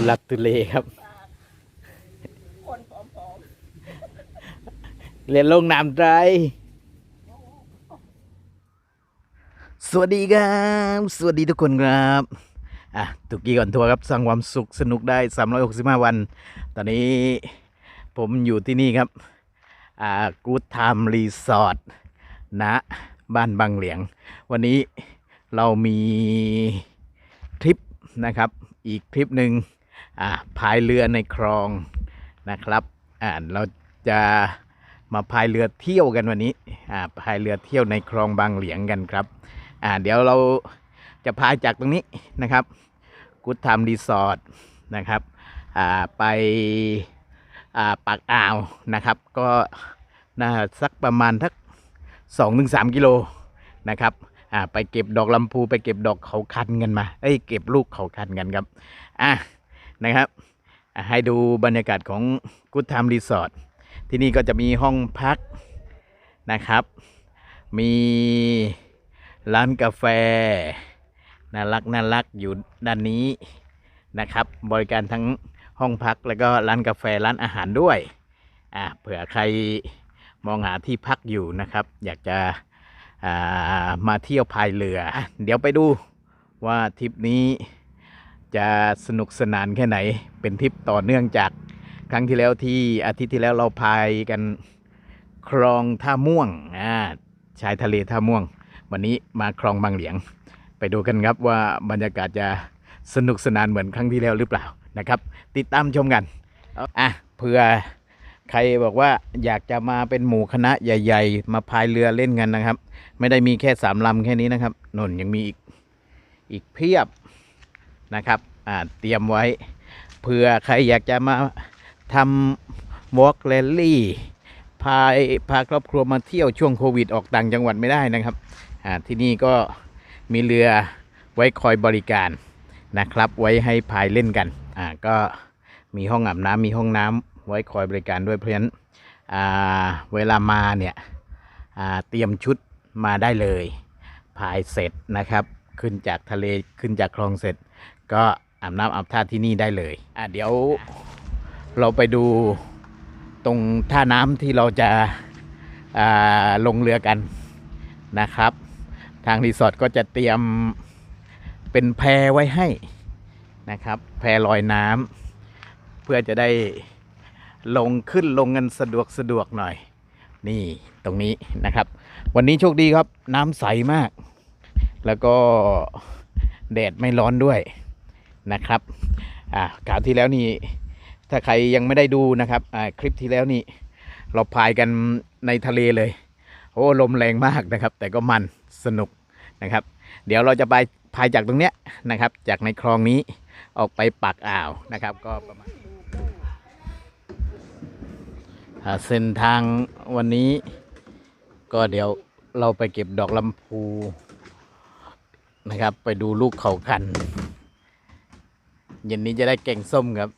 ทุลักทุเลครับ คนผอมเรียนลงน้ำใจสวัสดีครับ สวัสดีทุกคนครับ อะตุกกี้ก่อนทัวร์ครับสร้างความสุขสนุกได้ 365 วัน ตอนนี้ผมอยู่ที่นี่ครับ อ่ากูดไทม์รีสอร์ทณบ้านบางเหลียง วันนี้เรามีทริปนะครับ อีกทริปหนึ่ง พายเรือในคลองนะครับอ่าเราจะมาพายเรือเที่ยวกันวันนี้อ่าพายเรือเที่ยวในคลองบางเหลียงกันครับอ่าเดี๋ยวเราจะพายจากตรงนี้นะครับกูดไทม์รีสอร์ทนะครับอ่าไปอ่าปากอ่าวนะครับ ก็น่าสักประมาณทักสองถึงสามกิโลนะครับอ่าไปเก็บดอกลำพูไปเก็บดอกเขาคันกันมาเอ้ยเก็บลูกเขาคันกันครับอะ นะครับ ให้ดูบรรยากาศของกูดไทม์รีสอร์ทที่นี่ก็จะมีห้องพักนะครับ มีร้านกาแฟ น่ารักน่ารักอยู่ด้านนี้นะครับ บริการทั้งห้องพักแล้วก็ร้านกาแฟร้านอาหารด้วยอ่าเผื่อใครมองหาที่พักอยู่นะครับ อยากจะามาเที่ยวพายเรืออเดี๋ยวไปดูว่าทริปนี้ จะสนุกสนานแค่ไหน เป็นทริปต่อเนื่องจากครั้งที่แล้วที่อาทิตย์ที่แล้วเราพายกันคลองท่าม่วงอ่าชายทะเลท่าม่วง วันนี้มาคลองบางเหลียง ไปดูกันครับว่าบรรยากาศจะสนุกสนานเหมือนครั้งที่แล้วหรือเปล่านะครับ ติดตามชมกันเอาอะเผื่อใครบอกว่าอยากจะมาเป็นหมู่คณะใหญ่ ๆ มาพายเรือเล่นกันนะครับ ไม่ได้มีแค่สามลำแค่นี้นะครับนนยังมีอีกอีกเพียบ นะครับเตรียมไว้เผื่อใครอยากจะมาทำวอล์กแรลลี่พาพาครอบครัวมาเที่ยวช่วงโควิดออกต่างจังหวัดไม่ได้นะครับที่นี่ก็มีเรือไว้คอยบริการนะครับ ไว้ให้พายเล่นกันก็มีห้องอาบน้ำมีห้องน้ำไว้คอยบริการด้วยเพราะฉะนั้นเวลามาเนี่ยเตรียมชุดมาได้เลยพายเสร็จนะครับ ขึ้นจากทะเลขึ้นจากคลองเสร็จ ก็อาบน้ำอาบท่าที่นี่ได้เลย อ่าเดี๋ยวเราไปดูตรงท่าน้ำที่เราจะาลงเรือกันนะครับ ทางรีสอร์ทก็จะเตรียมเป็นแพไว้ให้นะครับ แพลอยน้ำเพื่อจะได้ลงขึ้นลงกันสะดวกสะดวกหน่อย นี่ตรงนี้นะครับ วันนี้โชคดีครับน้ำใสมาก แล้วก็แดดไม่ร้อนด้วย นะครับอ่าข่าวที่แล้วนี่ถ้าใครยังไม่ได้ดูนะครับอ่าคลิปที่แล้วนี่เราพายกันในทะเลเลยโอ้ลมแรงมากนะครับ แต่ก็มันสนุกนะครับ เดี๋ยวเราจะไปพายจากตรงเนี้ยนะครับ จากในคลองนี้ออกไปปากอ่าวนะครับ ก็ประมาณเส้นทางวันนี้ก็เดี๋ยวเราไปเก็บดอกลำพูนะครับ ไปดูลูกเขาคัน เย็นนี้จะได้แก่งส้มครับ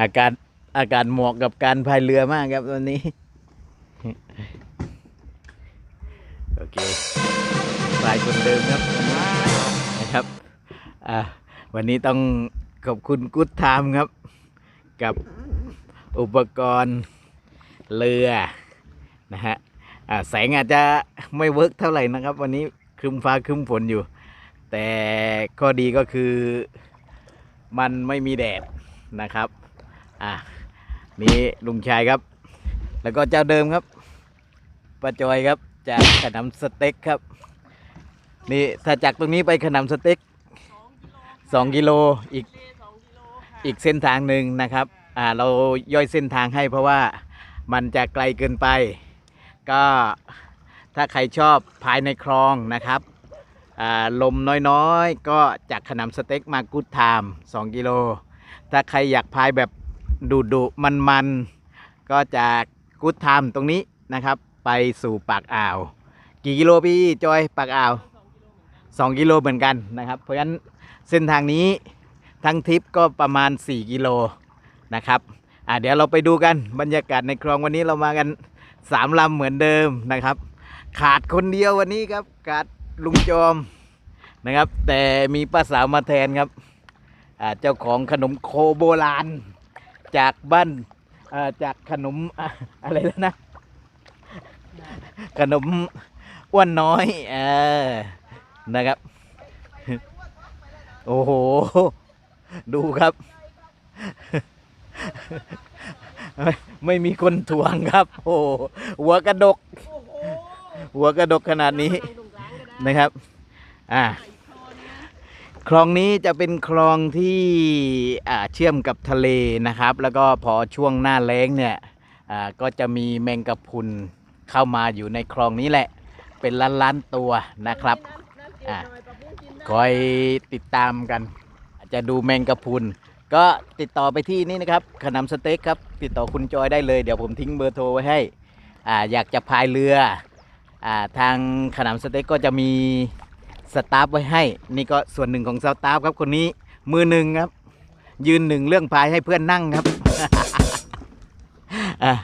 อากาศอากาศเหมาะกับการพายเรือมากครับวันนี้ โอเคปลายคนเดิมครับนะครับวันนี้ต้องขอบคุณกู๊ดไทม์ครับ กับอุปกรณ์เรือนะฮะแสงอาจจะไม่เวิร์กเท่าไหร่นะครับ วันนี้ครึมฟ้าครึมฝนอยู่ แต่ข้อดีก็คือ มันไม่มีแดดนะครับอ่านี่ลุงชายครับ แล้วก็เจ้าเดิมครับป้าจอยครับจากขนำสเต็กครับ นี่ถ้าจากตรงนี้ไปขนำสเต็กสองกิโลอีกเลสองกิโลค่ะอีกเส้นทางหนึ่งนะครับอ่าเราย่อยเส้นทางให้เพราะว่ามันจะไกลเกินไป ก็ถ้าใครชอบภายในคลองนะครับ ลมน้อยๆ ก็จากขนำสเต็กมากูดไทม์2กิโล ถ้าใครอยากพายแบบดุดุมันๆ ก็จากกูดไทม์ตรงนี้นะครับ ไปสู่ปากอ่าว กี่กิโลพี่จอยปากอ่าว 2 กิโลเหมือนกันนะครับ เพราะฉะนั้นเส้นทางนี้ทั้งทริปก็ประมาณ 4 กิโลนะครับเดี๋ยวเราไปดูกันบรรยากาศในคลองวันนี้เรามากัน 3ลำเหมือนเดิมนะครับ ขาดคนเดียววันนี้ครับขาด ลุงจอมนะครับ แต่มีป้าสาวมาแทนครับเจ้าของขนมโคโบราณ จากบ้านาจากขนมอะอะไรแล้วนะ ขนมอ้วนน้อยเออนะครับ โอ้โห ดูครับ ไม่ไม่มีคนทวงครับ โอ้หัวกระดก หัวกระดกขนาดนี้ นะครับ อ่า คลองนี้จะเป็นคลองที่อ่าเชื่อมกับทะเลนะครับ แล้วก็พอช่วงหน้าแล้งเนี่ย อ่า ก็จะมีแมงกะพรุนเข้ามาอยู่ในคลองนี้แหละ เป็นล้านล้านๆตัวนะครับน้ำเกลืออะหน่อยปรับปรุงกินได้คอยติดตามกันจะดูแมงกะพรุนก็ติดต่อไปที่นี่นะครับขนำสเต็กครับ ติดต่อคุณจอยได้เลย เดี๋ยวผมทิ้งเบอร์โทรไว้ให้ อ่า อยากจะพายเรือ ทางขนำสเต็กก็จะมีสตาฟไว้ให้ นี่ก็ส่วนหนึ่งของสตาฟครับคนนี้มือหนึ่งครับ ยืนหนึ่งเรื่องพายให้เพื่อนนั่งครับอะ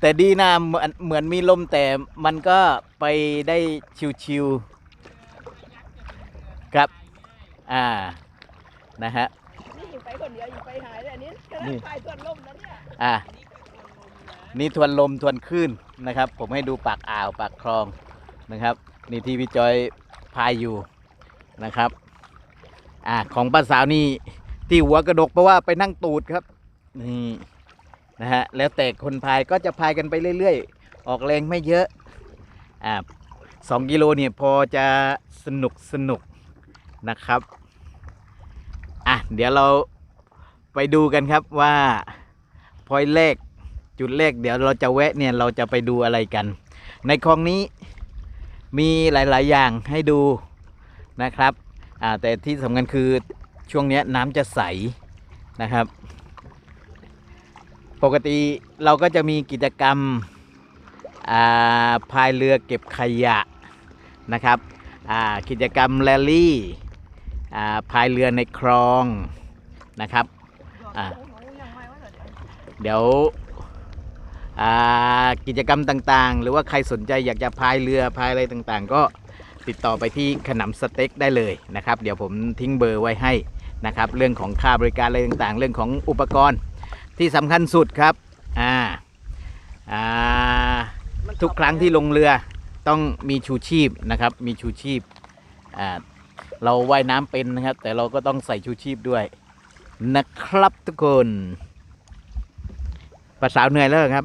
แต่ดีนะเหมือนเหมือนมีลมแต่มันก็ไปได้ชิวๆครับ อ่านะฮะนี่อยู่ไปคนเดียวอยู่ไปหายเลยอันนี้กำลันี่งไปส่วนลมนะเนี่ยอ่านี่ทวนลมทวนคลื่น นะครับ ผมให้ดูปากอ่าวปากคลองนะครับ นี่ที่พี่จอยพายอยู่นะครับอ่าของป้าสาวนี่ที่หัวกระดกเพราะว่าไปนั่งตูดครับนี่นะฮะแล้วแต่คนพายก็จะพายกันไปเรื่อยๆ ออกแรงไม่เยอะอ่าสองกิโลเนี่ยพอจะสนุกสนุกนะครับอะเดี๋ยวเราไปดูกันครับว่าพอยแรก จุดแรกเดี๋ยวเราจะแวะเนี่ยเราจะไปดูอะไรกัน ในคลองนี้มีหลาย ๆ อย่างให้ดูนะครับแต่ที่สำคัญคือช่วงนี้น้ำจะใสนะครับ ปกติเราก็จะมีกิจกรรมพายเรือเก็บขยะนะครับกิจกรรมแรลลี่พายเรือในคลองนะครับ เดี๋ยว กิจกรรมต่างๆ หรือว่าใครสนใจอยากจะพายเรือพายอะไรต่างๆ ก็ติดต่อไปที่ขนำสเต็กได้เลยนะครับ เดี๋ยวผมทิ้งเบอร์ไว้ให้นะครับ เรื่องของค่าบริการอะไรต่างๆ เรื่องของอุปกรณ์ที่สำคัญสุดครับอ่าอ่าทุกครั้งที่ลงเรือต้องมีชูชีพนะครับ มีชูชีพอ่าเราว่ายน้ำเป็นนะครับ แต่เราก็ต้องใส่ชูชีพด้วยนะครับทุกคนภาษาเหนื่อยแล้วครับ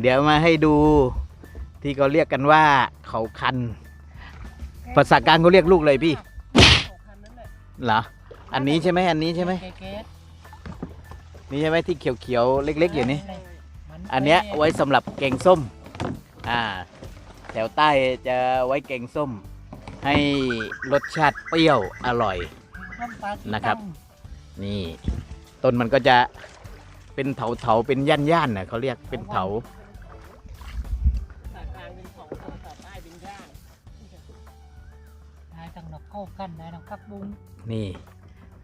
เดี๋ยวมาให้ดูที่เขาเรียกกันว่าเขาคัน ภาษากลางเขาเรียกลูกเลยพี่หกคันนั้นแหละเหรออันนี้ใช่ไหมอันนี้ใช่ไหมแก๊สนี่ใช่ไหมที่เขียวๆเล็ก ๆ อยู่นี่มัอันเนี้ยไว้สำหรับแกงส้มอ่าแถวใต้จะไว้แกงส้ม ให้รสชาติเปรี้ยวอร่อยน้ำปลาสีนะครับดำนี่ต้นมันก็จะเป็นเถาเถาๆเป็นย่านย่านๆน่ะเขาเรียกเป็นเถา เข้ากันนายต้องพักบุ้งนี่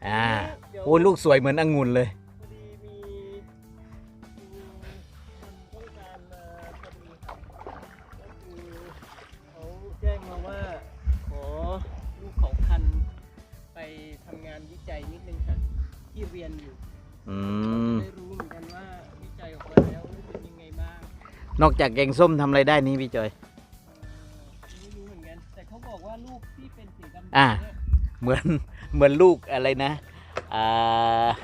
อ่าเดี๋ยวโอ้ยลูกสวยเหมือนองุ่นเลย พอดีมีมีคนต้องการมาพอดีครับก็คือเขาแจ้งมาว่า ขอลูกเขาคันไปทำงานวิจัยนิดนึงค่ะที่เรียนอยู่อืม ได้รู้เหมือนกันว่าวิจัยออกมาแล้วเป็นยังไงบ้างนอกจากแกงส้มทำอะไรได้นี่พี่จอย เหมือนเหมือนลูกอะไรนะอ่า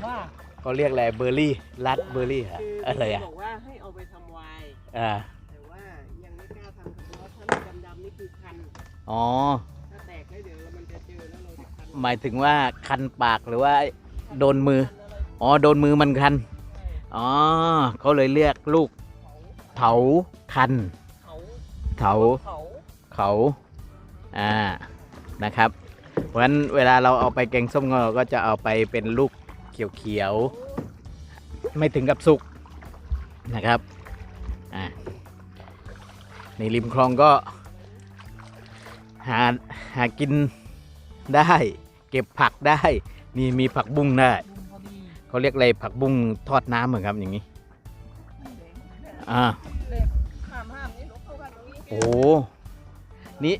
ว่าเขาเรียกอะไรเบอร์รี่รัดเบอร์รี่อะคืออะไรอะบอกว่าให้เอาไปทำไวน์อ่าแต่ว่ายังไม่กล้าทำเพราะว่าถ้าลูกดำๆนี่คือคันอ๋อถ้าแตกแล้วเดี๋ยวมันจะเจอแล้วเราจะคันหมายถึงว่าคันปากหรือว่าโดนมืออ๋อโดนมือมันคันอ๋อเขาเลยเรียกลูกเถาคันเขาเถาเขา เขา อ่า นะครับ เพราะฉะนั้นเวลาเราเอาไปแกงส้มเราก็จะเอาไปเป็นลูกเขียวๆ ไม่ถึงกับสุกนะครับอ่าในริมคลองก็หาหากินได้ เก็บผักได้ นี่มีผักบุ้งได้ลุงพอดีเขาเรียกอะไรผักบุ้งทอดน้ำเหมือนครับอย่างนี้อ่าห้ามห้ามนี่หนูเข้ากันตรงนี้โอ้โหนี่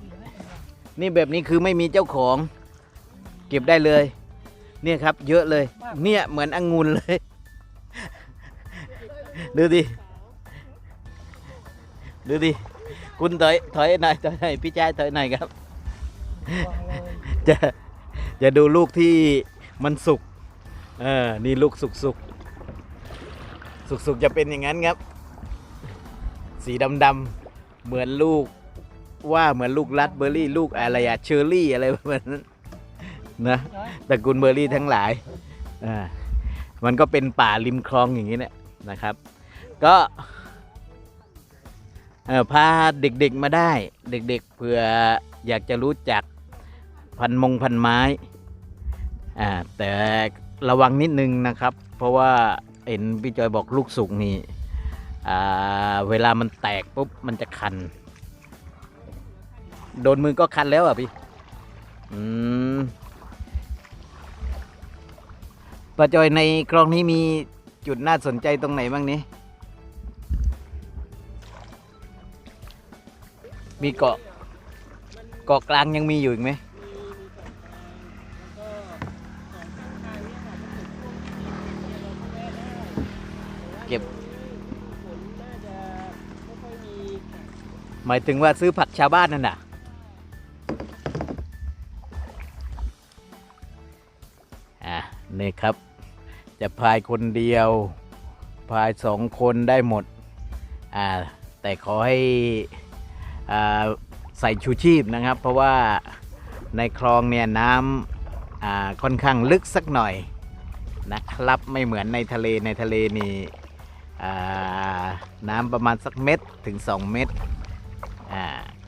นี่แบบนี้คือไม่มีเจ้าของ เก็บได้เลย เนี่ยครับ เยอะเลย เนี่ยเหมือนองุ่นเลย ดูดิ ดูดิ คุณถอยถอยหน่อยถอยหน่อยพี่ชายถอยหน่อยครับวางเลยจะจะดูลูกที่มันสุก เออ นี่ลูกสุกสุกสุกสุกๆจะเป็นอย่างนั้นครับ สีดำดำๆเหมือนลูก ว่าเหมือนลูกรัดเบอร์รี่ลูกอะไรอะเชอร์รี่อะไรประมาณนั้นนะย้อยตระกูลเบอร์รี่ทั้งหลายอ่ามันก็เป็นป่าริมคลองอย่างนี้แหละนะครับ ก็เอ่อพาเด็กๆมาได้ เด็กๆเผื่ออยากจะรู้จักพันมงพันไม้อ่าแต่ระวังนิดนึงนะครับ เพราะว่าเห็นพี่จอยบอกลูกสุกนี่อ่าเวลามันแตกปุ๊บมันจะคัน โดนมือก็คันแล้วอะพี่ อืมป้าจอยในคลองนี้มีจุดน่าสนใจตรงไหนบ้างนี้ มีเกาะ เกาะกลางยังมีอยู่อีกไหมเก็บ หมายถึงว่าซื้อผักชาวบ้านนั่นน่ะ อะนี่ครับ จะพายคนเดียว พายสองคนได้หมดอ่าแต่ขอให้อ่าใส่ชูชีพนะครับ เพราะว่าในคลองเนี่ยน้ำอ่าค่อนข้างลึกสักหน่อยนะครับไม่เหมือนในทะเลในทะเลนี่น้ำประมาณสักเม็ดถึง 2 เม็ดอ่า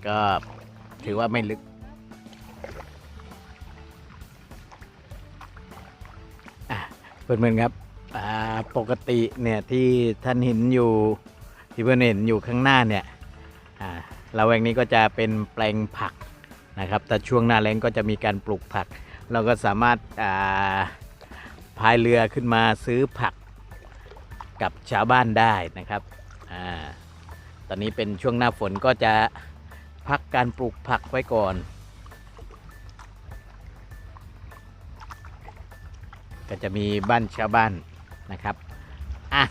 ก็ถือว่าไม่ลึก เพื่อนๆครับปกติเนี่ยที่ท่านเห็นอยู่ที่เพื่อนเห็นอยู่ข้างหน้าเนี่ยเราแวงนี้ก็จะเป็นแปลงผักนะครับ แต่ช่วงหน้าแล้งก็จะมีการปลูกผัก เราก็สามารถาพายเรือขึ้นมาซื้อผักกับชาวบ้านได้นะครับอตอนนี้เป็นช่วงหน้าฝนก็จะพักการปลูกผักไว้ก่อน ก็จะมีบ้านชาวบ้านนะครับอะ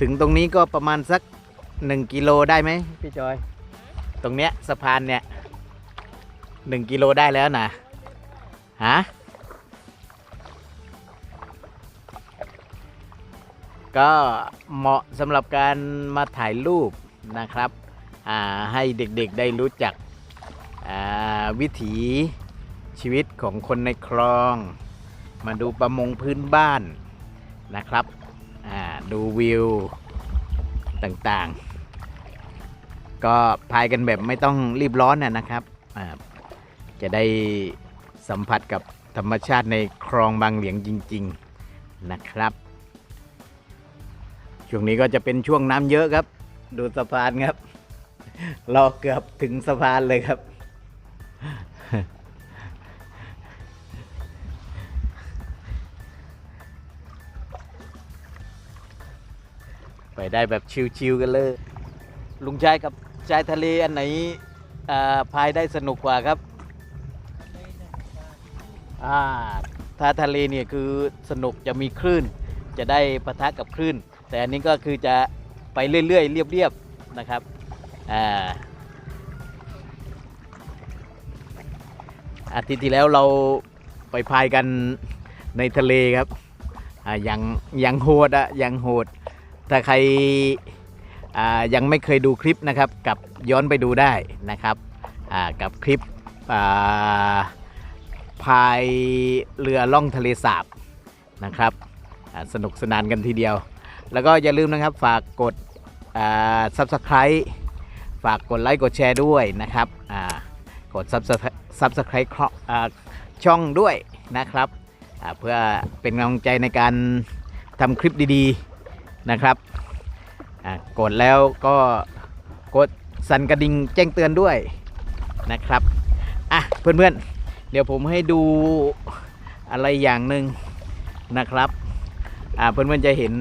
ถึงตรงนี้ก็ประมาณสัก 1 กิโลได้ไหมพี่จอย ตรงเนี้ยสะพานเนี่ย1กิโลได้แล้วนะฮะก็เหมาะสำหรับการมาถ่ายรูปนะครับอ่าให้เด็กๆได้รู้จักวิถีชีวิตของคนในคลอง มาดูประมงพื้นบ้านนะครับดูวิวต่างๆ ก็พายกันแบบไม่ต้องรีบร้อนนะนะครับ จะได้สัมผัสกับธรรมชาติในคลองบางเหลียงจริง ๆนะครับ ช่วงนี้ก็จะเป็นช่วงน้ำเยอะครับ ดูสะพานครับ รอเกือบถึงสะพานเลยครับ ไปได้แบบชิวๆกันเลย ลุงชายกับชายทะเลอันไหนอาพายได้สนุกกว่าครับอาถ้าทะเลเนี่ยคือสนุกจะมีคลื่น จะได้ปะทะกับคลื่น แต่อันนี้ก็คือจะไปเรื่อยๆเรียบๆนะครับอาทิตย์ที่แล้วเราไปพายกันในทะเลครับอ่ายังยังโหดอะยังโหด ถ้าใครยังไม่เคยดูคลิปนะครับกับย้อนไปดูได้นะครับกับคลิปพายเรือล่องทะเลสาบนะครับสนุกสนานกันทีเดียว แล้วก็อย่าลืมนะครับฝากกดซับสไคร b e ฝากกดไลค์กดแชร์ด้วยนะครับกดซับสซับสไครต์ช่องด้วยนะครับเพื่อเป็นกำลังใจในการทำคลิปดีๆ นะครับกดแล้วก็กดสั่นกระดิ่งแจ้งเตือนด้วยนะครับอะเพื่อนๆ เดี๋ยวผมให้ดูอะไรอย่างหนึ่งนะครับอ่าเพื่อนๆจะเห็น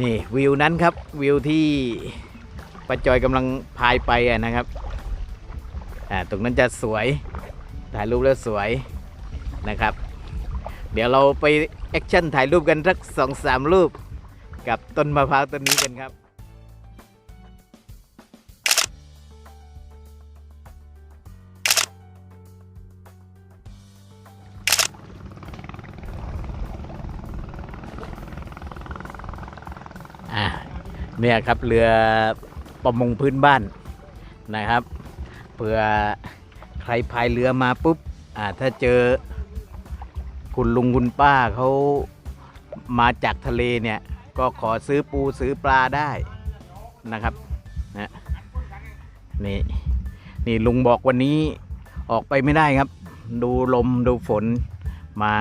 นี่วิวนั้นครับวิวที่ป้าจอยกำลังพายไปะนะครับอ่าตรงนั้นจะสวยถ่ายรูปแล้วสวยนะครับ เดี๋ยวเราไปแอคชั่นถ่ายรูปกันสักสองสามรูป กับต้นมะพร้าวต้นนี้กันครับอ่าเนี่ยครับเรือประมงพื้นบ้านนะครับเผื่อใครพายเรือมาปุ๊บอ่าถ้าเจอ คุณลุงคุณป้าเขามาจากทะเลเนี่ยก็ขอซื้อปูซื้อปลาได้นะครับนะนี่นี่ลุงบอกวันนี้ออกไปไม่ได้ครับ ดูลมดูฝนมา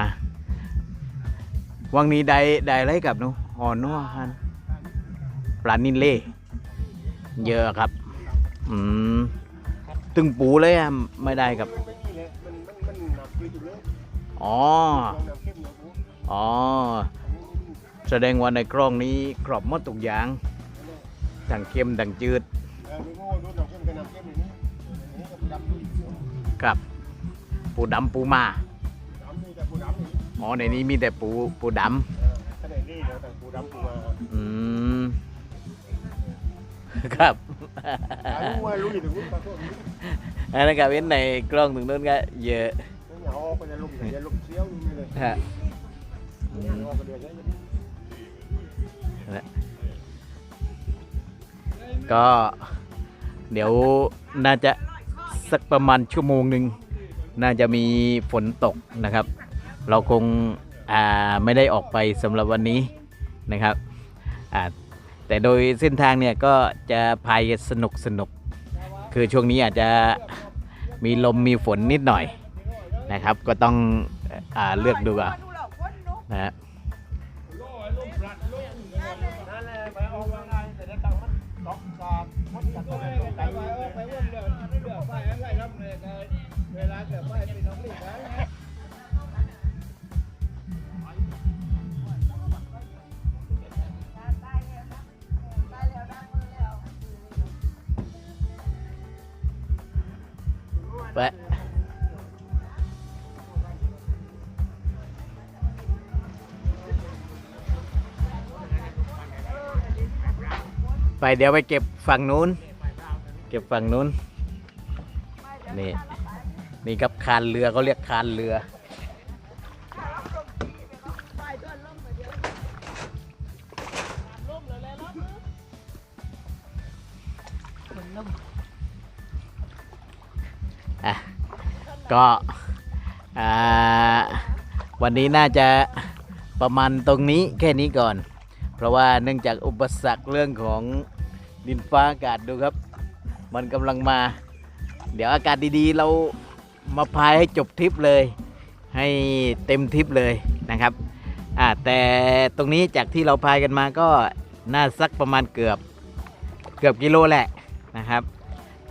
วังนี้ได้ได้ไรกับนูอ่อนนัวฮันปลานินเล่เยอะครับ อืมตึงปูเลยอะไม่ได้ครับ อ๋อลองน้ำเข้มหน่อยปุ๊บอ๋อ แสดงว่าในกล้องนี้กรอบหมดทุกอย่างทั้งเค็มทั้งจืดเออไม่โง่ดูน้ำเข้มกับน้ำเข้มอย่างนี้อันนี้ก็ดำดูครับปูดำปูมาดำนี่แต่ปูดำนี่อ๋อในนี้มีแต่ปูปูดเออถ้าได้นี่เดี๋ยวแต่ปูดำปูมาำอืมครับหารู้ว่ารู้อยู่ถึงนู้นปลาโคตรนี้อันนั้นกับเว้นในกล้องถึงนู้นก็เยอะนั่น อย่าออกไปเลยลมอย่าลมเชี่ยวนี่เลยฮะอย่าออกไปเลยก็เดี๋ยวน่าจะสักประมาณชั่วโมงหนึ่งน่าจะมีฝนตกนะครับ เราคงาไม่ได้ออกไปสำหรับวันนี้นะครับแต่โดยเส้นทางเนี่ยก็จะพายสนุกสนุก คือช่วงนี้อาจจะมีลมมีฝนนิดหน่อย นะครับ ก็ต้องอาเลือกดูอะนะฮะ เดี๋ยวไปเก็บฝั่งนู้น เก็บฝั่งนู้น นี่ นี่ครับคานเรือเขาเรียกคานเรือ อะ ก็อ่าวันนี้น่าจะประมาณตรงนี้แค่นี้ก่อน เพราะว่าเนื่องจากอุปสรรคเรื่องของ ดินฟ้าอากาศดูครับ มันกำลังมา เดี๋ยวอากาศดีๆ เรามาพายให้จบทริปเลย ให้เต็มทริปเลยนะครับอ่าแต่ตรงนี้จากที่เราพายกันมาก็น่าสักประมาณเกือบเกือบกิโลแหละนะครับ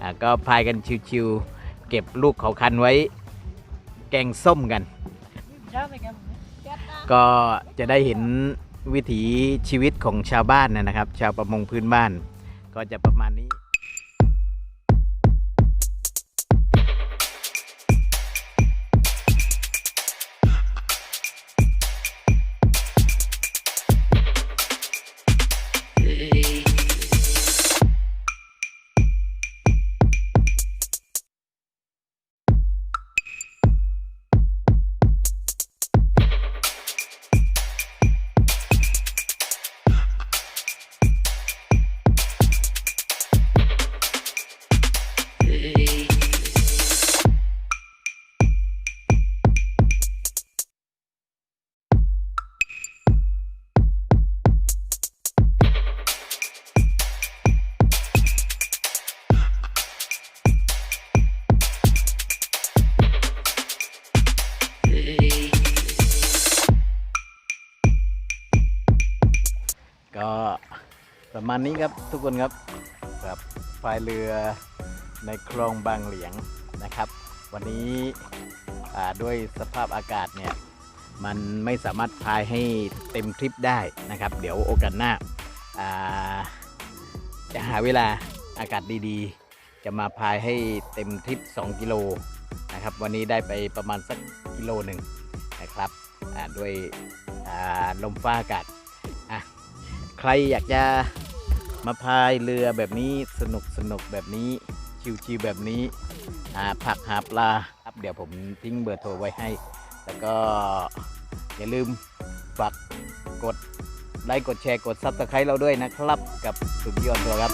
อ่าก็พายกันชิวๆเก็บลูกเขาคันไว้ แกงส้มกัน ก็จะได้เห็นวิถีชีวิตของชาวบ้านนะครับ ชาวประมงพื้นบ้าน ก็จะประมาณนี้ มาณนี้ครับทุกคนครับกับพายเรือในคลองบางเหลียงนะครับ วันนี้ด้วยสภาพอากาศเนี่ยมันไม่สามารถพายให้เต็มทริปได้นะครับ เดี๋ยวโอกาสหน้าาจะหาเวลาอากาศดีๆ จะมาพายให้เต็มทริป 2 กิโลนะครับ วันนี้ได้ไปประมาณสักกิโลหนึ่งนะครับด้วยลมฟ้าอากาศใครอยากจะ มาพายเรือแบบนี้สนุกสนุกแบบนี้ชิวๆแบบนี้หาผักหาปลาครับเดี๋ยวผมทิ้งเบอร์โทรไว้ให้ แล้วก็อย่าลืมฝากกดไลค์กดแชร์กดซับสไครต์เราด้วยนะครับ กับสุดยอดตัวครับ